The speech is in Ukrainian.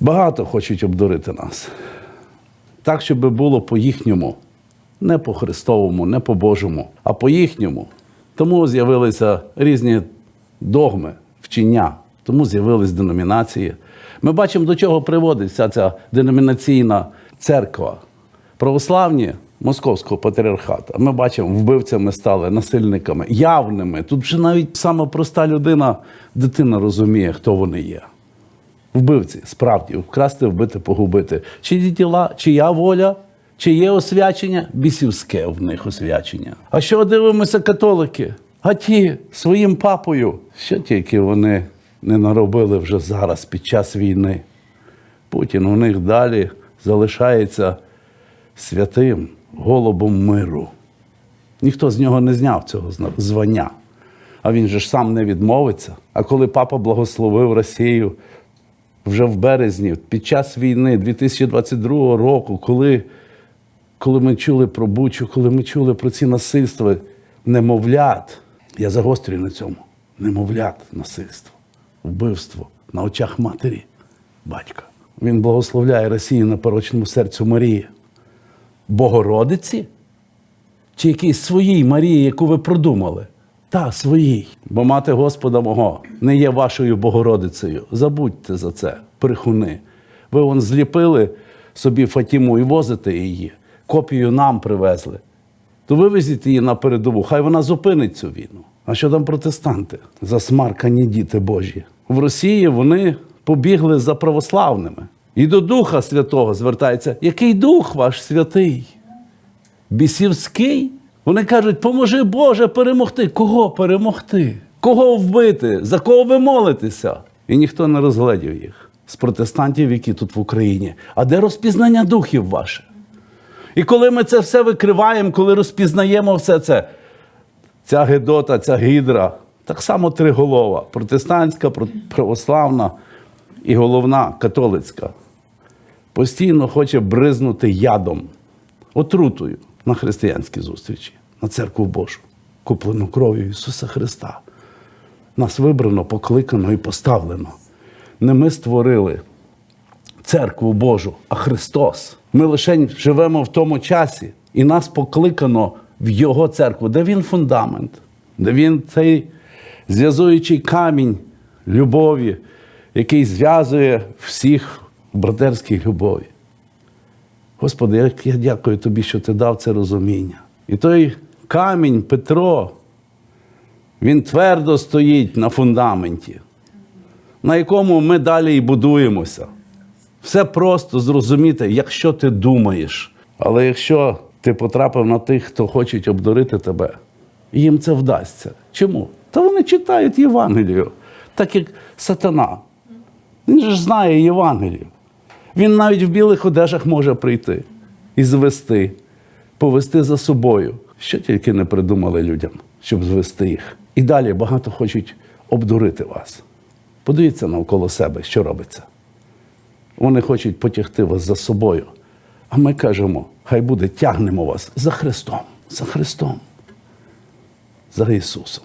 Багато хочуть обдурити нас. Так, щоб було по їхньому, не по Христовому, не по Божому, а по їхньому. Тому з'явилися різні догми, вчення, тому з'явились деномінації. Ми бачимо, до чого приводить вся ця деномінаційна церква. Православні Московського патріархату. Ми бачимо, вбивцями стали насильниками, явними. Тут вже навіть сама проста людина, дитина розуміє, хто вони є. Вбивці, справді, вкрасти, вбити, погубити. Чи діла, чия воля, чи є освячення? Бісівське в них освячення. А що дивимося католики? А ті своїм папою, що тільки вони не наробили вже зараз під час війни. Путін у них далі залишається святим голубом миру. Ніхто з нього не зняв цього звання. А він же ж сам не відмовиться. А коли папа благословив Росію вже в березні, під час війни 2022 року, коли, коли ми чули про Бучу, коли ми чули про ці насильства, немовлят, я загострюю на цьому, немовлят насильство, вбивство на очах матері, батька. Він благословляє Росію на порочному серцю Марії. Богородиці? Чи якійсь своїй Марії, яку ви продумали? Та, своїй. Бо мати Господа мого не є вашою Богородицею. Забудьте за це, брехуни. Ви вон зліпили собі Фатіму і возите її, копію нам привезли. То вивезіть її на передову, хай вона зупинить цю війну. А що там протестанти? Засмаркані діти Божі. В Росії вони побігли за православними. І до Духа Святого звертається, який дух ваш святий? бісівський. Вони кажуть, поможи Боже перемогти. Кого перемогти? Кого вбити? За кого ви молитеся? І ніхто не розгледів їх з протестантів, які тут в Україні. А де розпізнання духів ваше? І коли ми це все викриваємо, коли розпізнаємо все це, ця Гедота, ця гідра, так само триголова, протестантська, православна і головна католицька, постійно хоче бризнути ядом отрутою на християнські зустрічі, на церкву Божу, куплену кров'ю Ісуса Христа. Нас вибрано, покликано і поставлено. Не ми створили церкву Божу, а Христос. Ми лише живемо в тому часі, і нас покликано в Його церкву, де Він фундамент, де Він цей зв'язуючий камінь любові, який зв'язує всіх в братерській любові. Господи, як я дякую тобі, що ти дав це розуміння. І той камінь Петро, він твердо стоїть на фундаменті, на якому ми далі і будуємося. Все просто зрозуміти, якщо ти думаєш. Але якщо ти потрапив на тих, хто хочуть обдурити тебе, їм це вдасться. Чому? Та вони читають Євангелію, так як сатана. Він ж знає Євангелію. Він навіть в білих одежах може прийти і звести, повести за собою. Що тільки не придумали людям, щоб звести їх. І далі багато хочуть обдурити вас. Подивіться навколо себе, що робиться. Вони хочуть потягти вас за собою. А ми кажемо, хай буде, тягнемо вас за Христом, за Христом, за Ісусом.